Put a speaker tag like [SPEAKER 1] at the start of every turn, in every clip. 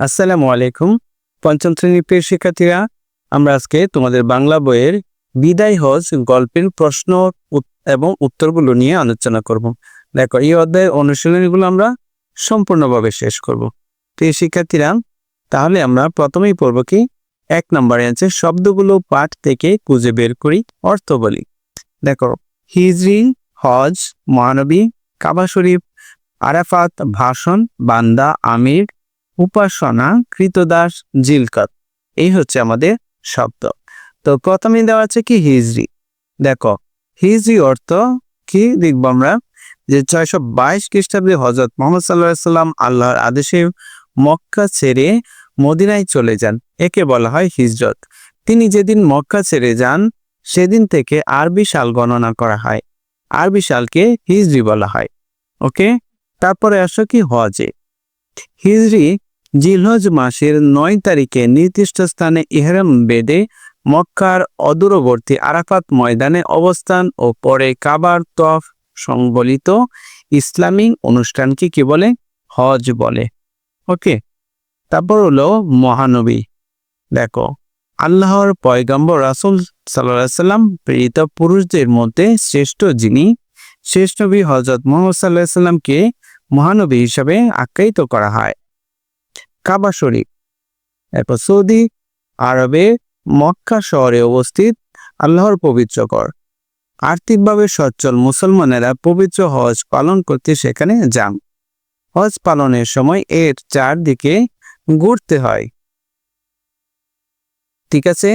[SPEAKER 1] আসসালামু আলাইকুম। পঞ্চম শ্রেণির প্রিয় শিক্ষার্থীরা, আমরা আজকে তোমাদের বাংলা বইয়ের বিদায় হজ গল্পের প্রশ্ন এবং উত্তরগুলো নিয়ে আলোচনা করব। দেখো, এই অধ্যায়ের অনুশীলনীগুলো আমরা সম্পূর্ণভাবে শেষ করব। প্রিয় শিক্ষার্থীরা, তাহলে আমরা প্রথমেই পড়ব কি? এক নম্বরে আছে, শব্দগুলো পাঠ থেকে খুঁজে বের করি, অর্থ বলি। দেখো, হিজরি, হজ মহানবী কাবা শরীফ, আরাফাত, ভাষণ, বান্দা, আমির উপাসনা কৃতদাস জিলকত। এই হচ্ছে আমাদের শব্দ। তো প্রথমে দেওয়া আছে কি হিজরি। দেখো, হিজরি অর্থ কি দেখব আমরা? যে ছয়শো বাইশ খ্রিস্টাব্দে হজরত মোহাম্মদ সাল্লাহ সাল্লাম আল্লাহর আদেশে মক্কা ছেড়ে মদিনায় চলে যান। একে বলা হয় হিজরত। তিনি যেদিন মক্কা ছেড়ে যান, সেদিন থেকে আরবি সাল গণনা করা হয়। আরবি সালকে হিজরি বলা হয়। ওকে? তারপরে আসো কি হজে। হিজরি জিলহজ মাসের নয় তারিখে নির্দিষ্ট স্থানে ইহরাম বেদে মক্কার অদূরবর্তী আরাফাত ময়দানে অবস্থান ও পরে কাবার তফ সংবলিত ইসলামিক অনুষ্ঠানকে কি বলে? হজ বলে। ওকে, তারপর হলো মহানবী। দেখো, আল্লাহর পয়গম্বর রাসুল সাল্লাহ সাল্লাম প্রেরিত পুরুষদের মধ্যে শ্রেষ্ঠ যিনি, শ্রেষ্ঠ নবী হজরত মোহাম্মদ সাল্লাহ সাল্লামকে মহানবী হিসাবে আখ্যায়িত করা হয়। কাবা শরীফ। এরপর সৌদি আরবে মক্কা শহরে অবস্থিত আল্লাহর পবিত্র কর আর্থিকভাবে সচ্ছল মুসলমানেরা পবিত্র হজ পালন করতে সেখানে যান। হজ পালনের সময় এর চারদিকে ঘুরতে হয়। ঠিক আছে?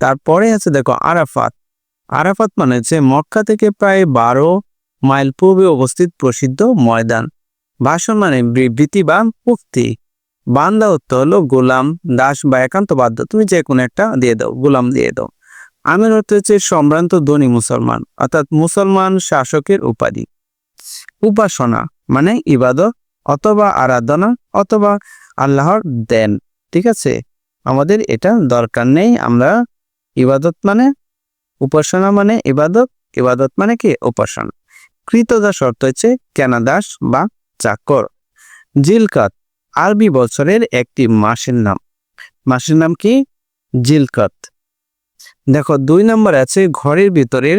[SPEAKER 1] তারপরে আছে দেখো আরাফাত। আরাফাত মানে হচ্ছে মক্কা থেকে প্রায় বারো মাইল পূর্বে অবস্থিত প্রসিদ্ধ ময়দান। ভাষণ মানে বিবৃতি বা উক্তি বান্দা অর্থ হলো গোলাম দাস বা একান্ত বাধ্য। তুমি যে কোনো একটা দিয়ে দাও, গোলাম দিয়ে দাও। আমের অর্থ হচ্ছে সম্ভ্রান্ত ধনী মুসলমান, অর্থাৎ মুসলমান শাসকের উপাধি। উপাসনা মানে ইবাদত অথবা আরাধনা অথবা আল্লাহর দেন, ঠিক আছে? আমাদের এটা দরকার নেই, আমরা ইবাদত মানে উপাসনা মানে ইবাদত ইবাদত মানে কি? উপাসনা। কৃতদাস অর্থ হচ্ছে কেনাদাস বা চাকর। জিলকাত আরবি বছরের একটি মাসের নাম। মাসের নাম কি? জিলকত। দেখো, দুই নম্বর আছে ঘরের ভিতরের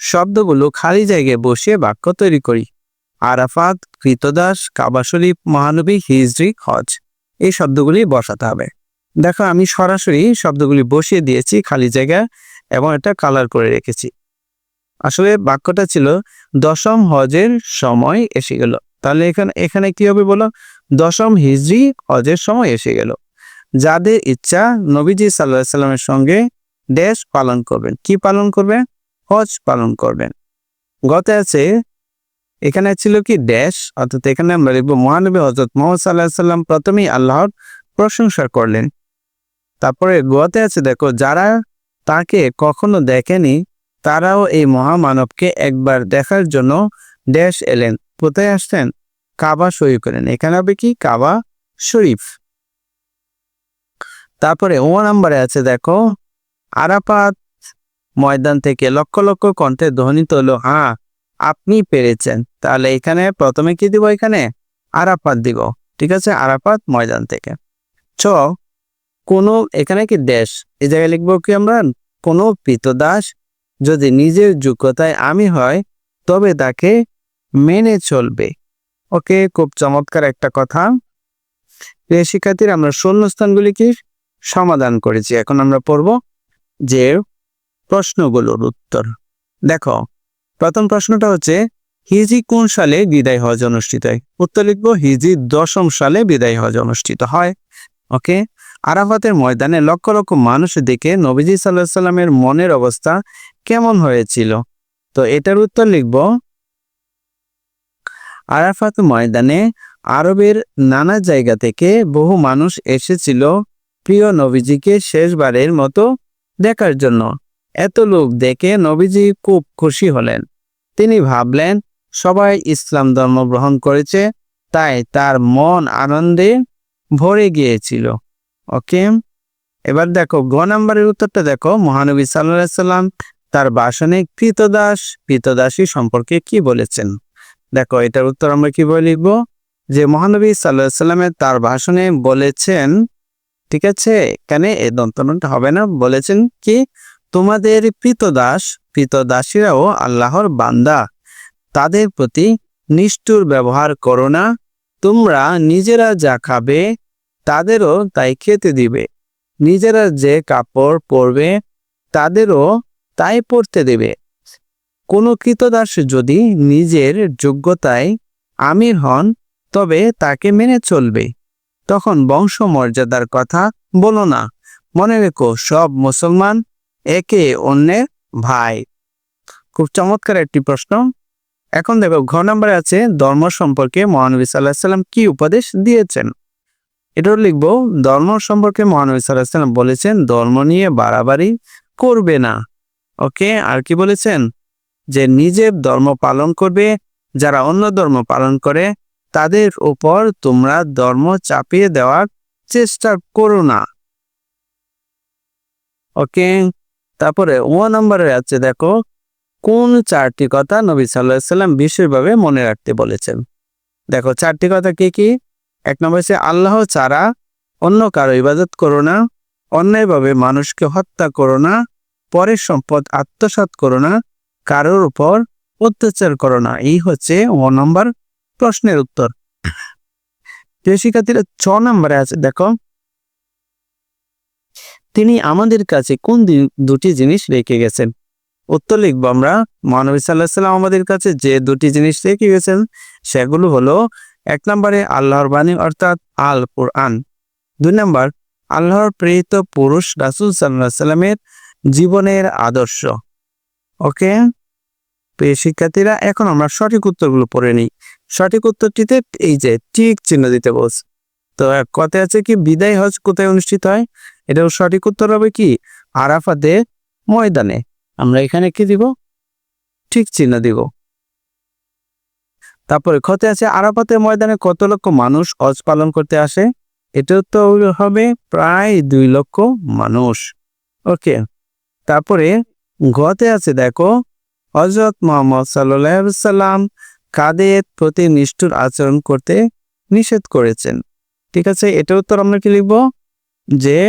[SPEAKER 1] শব্দগুলো খালি জায়গায় বসিয়ে বাক্য তৈরি করি। আরাফাত, কৃতদাস, কাবা শরীফ, মহানবী, হিজরি, হজ, এই শব্দগুলি বসাতে হবে। দেখো, আমি সরাসরি শব্দগুলি বসিয়ে দিয়েছি খালি জায়গা এবং এটা কালার করে রেখেছি। আসলে বাক্যটা ছিল, দশম হজের সময় এসে গেল। তাহলে এখানে এখানে কি হবে বলো? দশম হিজরি হজের সময় এসে গেল। যাদের ইচ্ছা নবীজি সাল্লাহ সাল্লামের সঙ্গে দেশ পালন করবেন। কি পালন করবেন? হজ পালন করবেন। গত আছে, এখানে ছিল কি দেশ? অর্থাৎ এখানে আমরা লিখব, মহানবী হজরত মোহাম্মদ সাল্লাহ সাল্লাম প্রথমেই আল্লাহর প্রশংসা করলেন। তারপরে গোয়াতে আছে, দেখো, যারা তাকে কখনো দেখেনি, তারাও এই মহামানবকে একবার দেখার জন্য দেশ এলেন। কোথায় আসতেন কাবা শরীফ করেন। এখানে হবে কি? কাবা শরীফ। তারপরে ও নাম্বারে আছে দেখো, আরাফাত ময়দান থেকে লক্ষ লক্ষ কণ্ঠে ধ্বনিত হলো হ্যাঁ আপনি পেরেছেন। তাহলে এখানে প্রথমে কি দিব এখানে? আরাফাত দিব, ঠিক আছে? আরাফাত ময়দান থেকে। ছ কোনো, এখানে কি দেশ? এই জায়গায় লিখব কি আমরা? কোনো পিতদাস যদি নিজের যোগ্যতায় আমি হয়, তবে তাকে মেনে চলবে। ওকে, খুব চমৎকার একটা কথা। প্রিয় শিক্ষার্থীরা, আমরা শূন্যস্থানগুলিকে সমাধান করেছি। এখন আমরা পড়ব যে প্রশ্নগুলোর উত্তর। দেখো, প্রথম প্রশ্নটা হচ্ছে, হিজি কোন সালে বিদায় হজ অনুষ্ঠিত হয়? উত্তর লিখব, হিজি দশম সালে বিদায় হজ অনুষ্ঠিত হয়। ওকে? আরাফাতের ময়দানে লক্ষ লক্ষ মানুষ দেখে নবীজি সাল্লাহ সাল্লামের মনের অবস্থা কেমন হয়েছিল? তো এটার উত্তর লিখব আরাফাত ময়দানে আরবের নানা জায়গা থেকে বহু মানুষ এসেছিল প্রিয় নবীজিকে শেষবারের মতো দেখার জন্য। এত লোক দেখে নবীজি খুব খুশি হলেন। তিনি ভাবলেন, সবাই ইসলাম ধর্ম গ্রহণ করেছে, তাই তার মন আনন্দে ভরে গিয়েছিল। ওকে? এবার দেখো, গ নাম্বারের উত্তরটা দেখো। মহানবী সাল্লাহ সাল্লাম তার ভাষণে কৃতদাস, কৃতদাসী সম্পর্কে কি বলেছেন? দেখো, এটার উত্তর আমরা কি বলে লিখব? যে মহানবী সাল্লাহ তার ভাষণে বলেছেন, ঠিক আছে? এখানে এই দন্তনটা হবে না। বলেছেন কি? তোমাদের প্রীতদাস প্রীতদাসীরাও আল্লাহর বান্দা। তাদের প্রতি নিষ্ঠুর ব্যবহার করো না। তোমরা নিজেরা যা খাবে, তাদেরও তাই খেতে দিবে। নিজেরা যে কাপড় পরবে, তাদেরও তাই পরতে দেবে। কোনো কৃতদাস যদি নিজের যোগ্যতায় আমির হন, তবে তাকে মেনে চলবে। তখন বংশ মর্যাদার কথা বলো না। মনে রেখো, সব মুসলমান একে অন্যের ভাই। খুব চমৎকার একটি প্রশ্ন। এখন দেখো ঘ নম্বরে আছে, ধর্ম সম্পর্কে মহানবী সাল্লাহ সাল্লাম কি উপদেশ দিয়েছেন? এটাও লিখব, ধর্ম সম্পর্কে মহানবী সাল্লাহ সাল্লাম বলেছেন, ধর্ম নিয়ে বাড়াবাড়ি করবে না। ওকে, আর কি বলেছেন? যে নিজের ধর্ম পালন করবে, যারা অন্য ধর্ম পালন করে, তাদের উপর তোমরা ধর্ম চাপিয়ে দেওয়ার চেষ্টা করো না। ওকে, তারপরে ও নম্বরে আছে দেখো, কোন চারটি কথা নবী সাল্লাহ সাল্লাম বিশেষভাবে মনে রাখতে বলেছেন? দেখো, চারটি কথা কি কি? এক নম্বর হচ্ছে, আল্লাহ ছাড়া অন্য কারও ইবাদত করো না, অন্যায়ভাবে মানুষকে হত্যা করো না, পরের সম্পদ আত্মসাৎ করো না কারোর উপর অত্যাচার করো না। এই হচ্ছে ও নম্বর প্রশ্নের উত্তর। শিক্ষার্থীরা, ছ নম্বরে আছে, দেখো। তিনি আমাদের কাছে কোন দুটি জিনিস রেখে গেছেন? উত্তর লিখব আমরা মহানবী সাল্লাহ সাল্লাম আমাদের কাছে যে দুটি জিনিস রেখে গেছেন, সেগুলো হলো, এক নম্বরে আল্লাহর বাণী অর্থাৎ আল কোরআন। দুই নম্বর, আল্লাহর প্রেরিত পুরুষ রাসুল সাল্লাহ সাল্লামের জীবনের আদর্শ। ওকে? প্রিয় শিক্ষার্থীরা, এখন আমরা সঠিক উত্তরগুলো পড়ে নিই। সঠিক উত্তরটিতে এই যে ঠিক চিহ্ন দিতে বলছে। তো কথায় আছে কি, বিদায় হজ কোথায় অনুষ্ঠিত হয়? এটাও সঠিক উত্তর হবে কি, আরাফাতে ময়দানে। আমরা এখানে কি দিব? ঠিক চিহ্ন দিব। তারপরে ক্ষতে আছে, আরাফাতে ময়দানে কত লক্ষ মানুষ হজ পালন করতে আসে? এটাও তো হবে প্রায় দুই লক্ষ মানুষ। ওকে, তারপরে ঘতে আছে দেখো হজরত মোহাম্মদ সাল্লাম কাদের প্রতি নিষ্ঠুর আচরণ করতে নিষেধ করেছেন। ঠিক আছে, এটা উত্তর আমরা কি লিখব? যে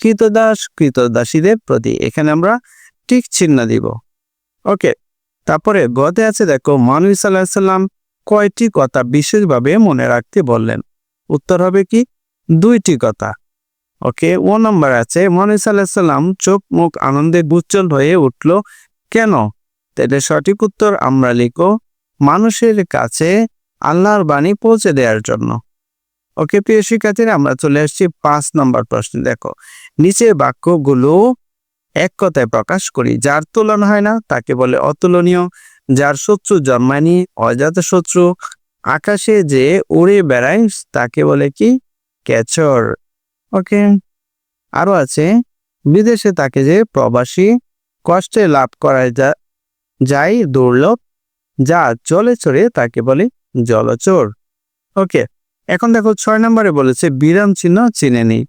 [SPEAKER 1] কৃতদাস কৃতদাসীদের প্রতি, এখানে আমরা ঠিক চিহ্ন দিব। ওকে, তারপরে গতে আছে, দেখো মানবী সাল্লাহ সাল্লাম কয়টি কথা বিশেষভাবে মনে রাখতে বললেন? উত্তর হবে কি? দুইটি কথা। ওকে, ও নম্বর আছে মহানবী সাল্লাহ সাল্লাম চোখ মুখ আনন্দে গুচ্ছল হয়ে উঠল, কেন? তাহলে সঠিক উত্তর আমরা লিখো মানুষের কাছে আল্লাহর বাণী পৌঁছে দেওয়ার জন্য। ওকে, প্রিয় শিক্ষার্থীরা, আমরা চলে আসছি পাঁচ নম্বর প্রশ্ন। দেখো, নিচের বাক্যগুলো এক কথায় প্রকাশ করি, যার তুলনা হয় না তাকে বলে অতুলনীয়। যার শত্রু জন্মায়নি, অজাত শত্রু। আকাশে যে উড়ে বেড়ায়, তাকে বলে কি? ক্যাচর। ওকে, আরও আছে, বিদেশে তাকে যে প্রবাসী কষ্টে লাভ করা যা যাই দুর্লভ, যা জলে চড়ে তাকে বলে জলচর। ওকে, এখন দেখো ছয় নম্বরে বলেছে বিরাম চিহ্ন চিনে নেই।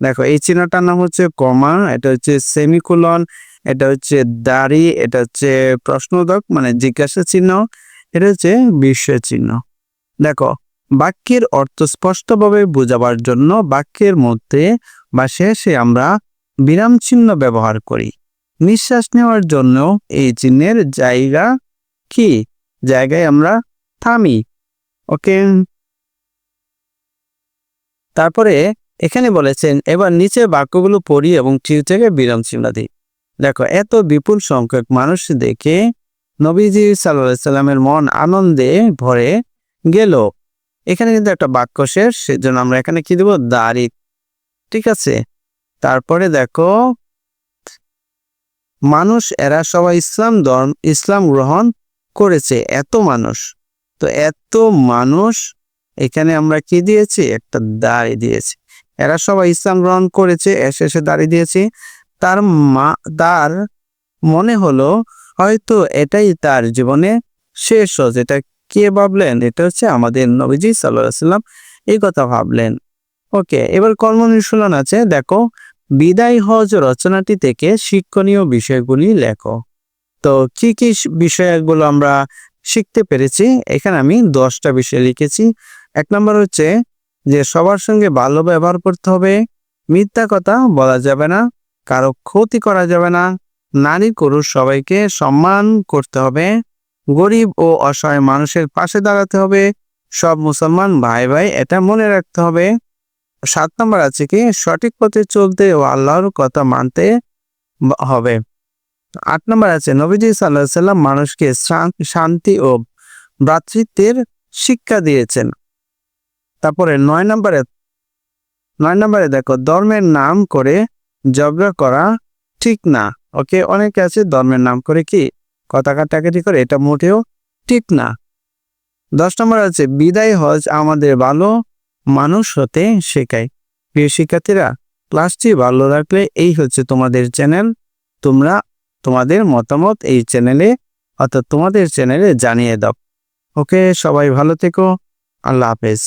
[SPEAKER 1] দেখো, এই চিহ্নটার নাম হচ্ছে কমা, এটা হচ্ছে সেমিকুলন, এটা হচ্ছে দাড়ি, এটা হচ্ছে প্রশ্নোদক মানে জিজ্ঞাসা চিহ্ন, এটা হচ্ছে বিস্ময় চিহ্ন। দেখো, বাক্যের অর্থ স্পষ্টভাবে বোঝাবার জন্য বাক্যের মধ্যে বা শেষে আমরা বিরাম চিহ্ন ব্যবহার করি। নিঃশ্বাস নেওয়ার জন্য এই চিহ্নের জায়গা কি? জায়গায় আমরা থামি। ওকে? তারপরে এখানে বলেছেন, এবার নিচে বাক্যগুলো পড়ি এবং ঠিক থেকে বিরাম চিহ্ন দিই। দেখো, এত বিপুল সংখ্যক মানুষ দেখে নবীজি সাল্লাহ সাল্লামের মন আনন্দে ভরে গেল। এখানে কিন্তু একটা বাক্য শেষ, সেজন্য আমরা এখানে কি দেবো? দাড়ি। ঠিক আছে? তারপরে দেখো মানুষ, এরা সবাই ইসলাম ধর্ম, ইসলাম গ্রহণ করেছে, এত মানুষ। তো এত মানুষ, এখানে আমরা কি দিয়েছি? একটা দাড়ি দিয়েছি। এরা সবাই ইসলাম গ্রহণ করেছে, এসে এসে দাঁড়িয়ে দিয়েছি। তার মা, তার মনে হলো, হয়তো এটাই তার জীবনে শেষ হজ এটা কে ভাবলেন? এটা হচ্ছে আমাদের নবীজি সাল্লাহ সাল্লাম এই কথা ভাবলেন। ওকে, এবার কর্মনির্শূলন আছে। দেখো বিদায় হজ রচনাটি থেকে শিক্ষণীয় বিষয়গুলি লেখো। তো কি কি বিষয়গুলো আমরা শিখতে পেরেছি? এখানে আমি দশটা বিষয় লিখেছি। এক নম্বর হচ্ছে যে সবার সঙ্গে ভালো ব্যবহার করতে হবে। মিথ্যা কথা বলা যাবে না, কারও ক্ষতি করা যাবে না। নারী পুরুষ সবাইকে সম্মান করতে হবে। গরিব ও অসহায় মানুষের পাশে দাঁড়াতে হবে। সব মুসলমান ভাই ভাই এটা মনে রাখতে হবে। সাত নম্বর আছে কি, সঠিক পথে চলতে ও আল্লাহর কথা মানতে হবে। আট নম্বর আছে, নবীজি সাল্লাহ সাল্লাম মানুষকে শান- শান্তি ও ভ্রাতৃত্বের শিক্ষা দিয়েছেন। তারপরে নয় নম্বরে নয় নম্বরে দেখো, ধর্মের নাম করে ঝগড়া করা ঠিক না। ওকে, অনেকে আছে ধর্মের নাম করে কি, কথা কাটাকাটি করে, এটা মোটেও ঠিক না। দশ নম্বর আছে, বিদায় হজ আমাদের ভালো মানুষ হতে শেখায়। প্রিয় শিক্ষার্থীরা ক্লাসটি ভালো রাখলে এই হচ্ছে তোমাদের চ্যানেল তোমরা তোমাদের মতামত এই চ্যানেলে অর্থাৎ তোমাদের চ্যানেলে জানিয়ে দাও। ওকে সবাই ভালো থেকো। আল্লাহ হাফেজ।